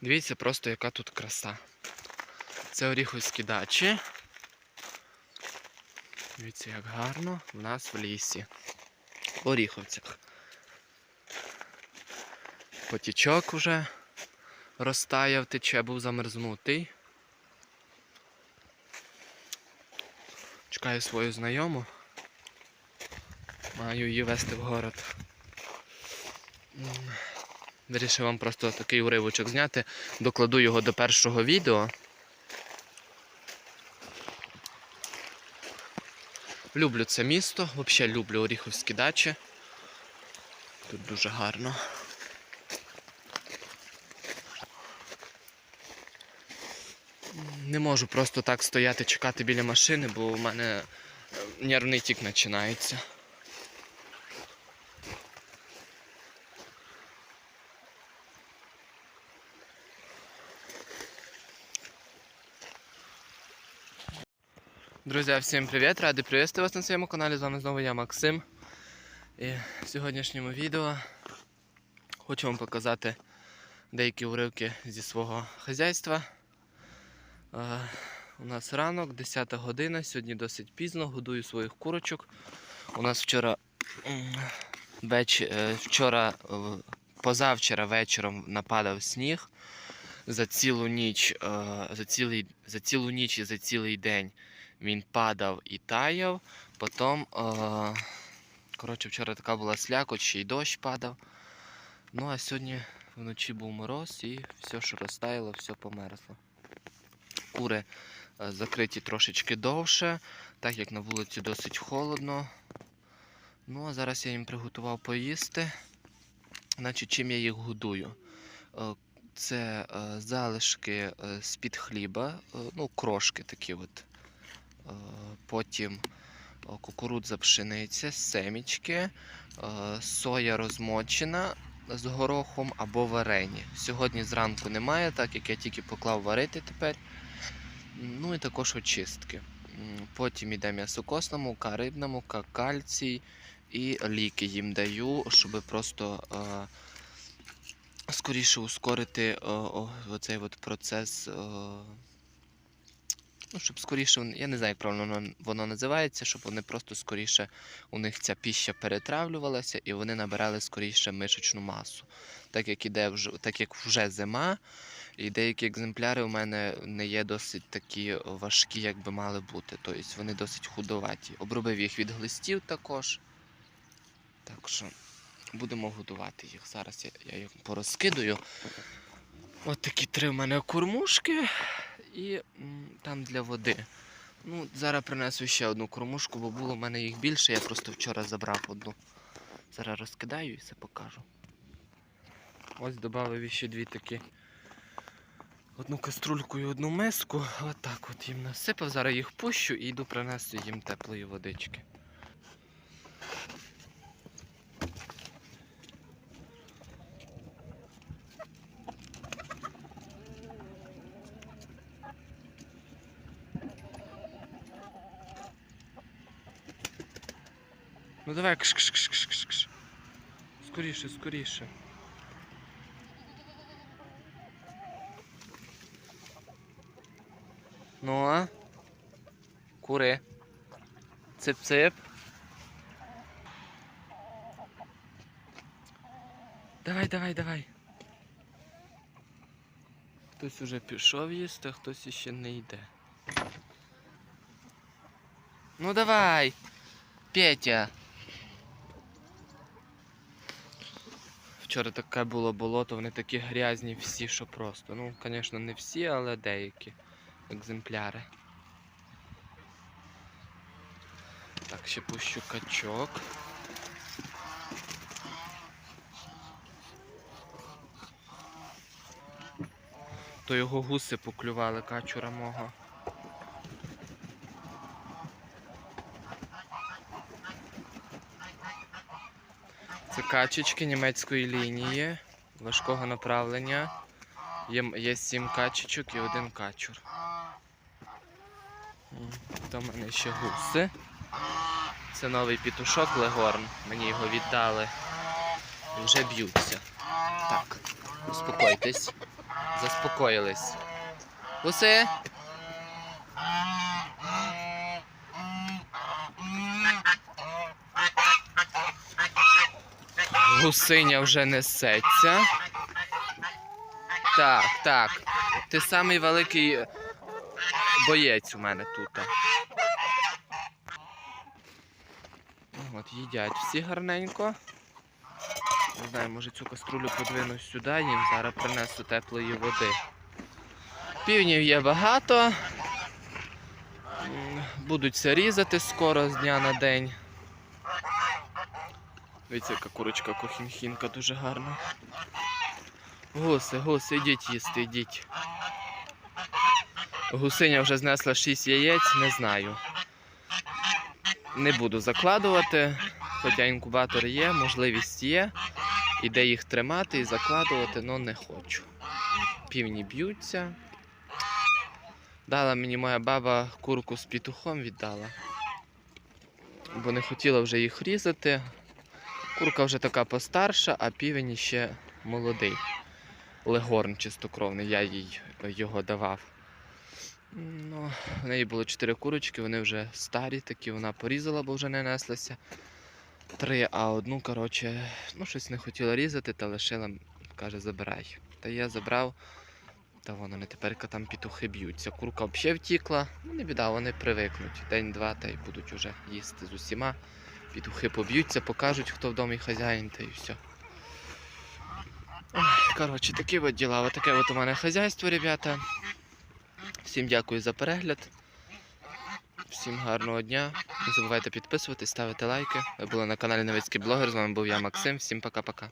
Дивіться просто, яка тут краса. Це Оріховські дачі. Дивіться, як гарно в нас в лісі. В Оріховцях. Потічок уже розтаяв, тече, був замерзнутий. Чекаю свою знайому. Маю її вести в город. Вирішив вам просто такий уривочок зняти. Докладу його до першого відео. Люблю це місто, взагалі люблю Оріховські дачі. Тут дуже гарно. Не можу просто так стояти, чекати біля машини, бо у мене нервний тік починається. Друзі, всім привіт! Радий привітати вас на своєму каналі. З вами знову я Максим. І в сьогоднішньому відео хочу вам показати деякі уривки зі свого хазяйства. Е, У нас ранок, 10 година, сьогодні досить пізно, годую своїх курочок. У нас вчора веч... е, вчора, е, позавчора вечором нападав сніг. За цілу ніч, за, цілий, за цілу ніч і за цілий день він падав і таяв. Потім, е, коротше, вчора така була слякоть, ще й дощ падав. Ну а сьогодні вночі був мороз і все, що розтаяло, все померзло. Кури е, закриті трошечки довше, так як на вулиці досить холодно. Ну, а зараз я їм приготував поїсти. Значить, чим я їх годую? Е, Це залишки з-під хліба, ну, крошки такі от. Е, Потім е, кукурудза пшениця, семічки, е, соя розмочена з горохом або варені. Сьогодні зранку немає, так як я тільки поклав варити тепер. Ну і також очистки. Потім іде м'ясокосна мука, рибна мука, кальцій і ліки їм даю, щоб просто е, скоріше ускорити е, о, оцей от процес. Е, ну, щоб скоріше, я не знаю, як правильно воно, називається, щоб вони просто скоріше у них ця піща перетравлювалася і вони набирали скоріше мишечну масу. Так як іде вже, так як вже зима, і деякі екземпляри у мене не є досить такі важкі, як би мали бути. Тобто вони досить худоваті. Обробив їх від глистів також. Так що будемо годувати їх. Зараз я, я їх порозкидую. От такі три в мене кормушки і там для води. Ну, зараз принесу ще одну кормушку, бо було в мене їх більше, я просто вчора забрав одну. Зараз розкидаю і все покажу. Ось додав ще дві такі. Одну каструльку і одну миску. Отак от їм насипав. Зараз їх пущу і йду принесу їм теплої водички. Ну давай кш кш кш кш кш кш Скоріше, скоріше. Ну а? Кури. Цып-цып. Давай, давай, давай. Хтось уже пішов їсти, а хтось іще не йде. Ну давай, Петя. Вчора таке було болото, вони такі грязні всі, що просто. Ну, звісно, не всі, але деякі екземпляри. Так, ще пущу качок. То його гуси поклювали качура мого. Качечки німецької лінії, важкого направлення. Є, є сім качечок і один качур. М, То в мене ще гуси. Це новий пітушок Легорн. Мені його віддали. Вже б'ються. Так, успокойтесь. заспокоїлись. Гуси? Гусиня вже несеться. Так, так. Ти самий великий боєць у мене тут. От їдять всі гарненько. Не знаю, може цю каструлю подвину сюди, їм зараз принесу теплої води. Півнів є багато. М, Будуться різати скоро з дня на день. Дивіться, яка курочка кохінхінка дуже гарна. Гуси, гуси, ідіть їсти, йдіть. Гусиня вже знесла 6 яєць, не знаю. Не буду закладувати, хоча інкубатор є, можливість є. І де їх тримати і закладувати, але не хочу. Півні б'ються. Дала мені моя баба курку з петухом віддала. Бо не хотіла вже їх різати. Курка вже така постарша, а півень ще молодий. Легорн чистокровний, я їй його давав. Ну, в неї було чотири курочки, вони вже старі, такі вона порізала, бо вже не неслася. Три, а одну, коротше, ну щось не хотіла різати, та лишила, каже, забирай. Та я забрав, та воно не теперка там петухи б'ються. Курка взагалі втікла, ну не біда, вони привикнуть. День-два та й будуть вже їсти з усіма. Петухи поб'ються, покажуть, хто в домі хазяїн, та й все. Коротше, такі от діла. Отаке таке от у мене хазяйство, ребята. Всім дякую за перегляд. Всім гарного дня. Не забувайте підписуватись, ставити лайки. Ви були на каналі Новицький блогер. З вами був я Максим. Всім пока-пока.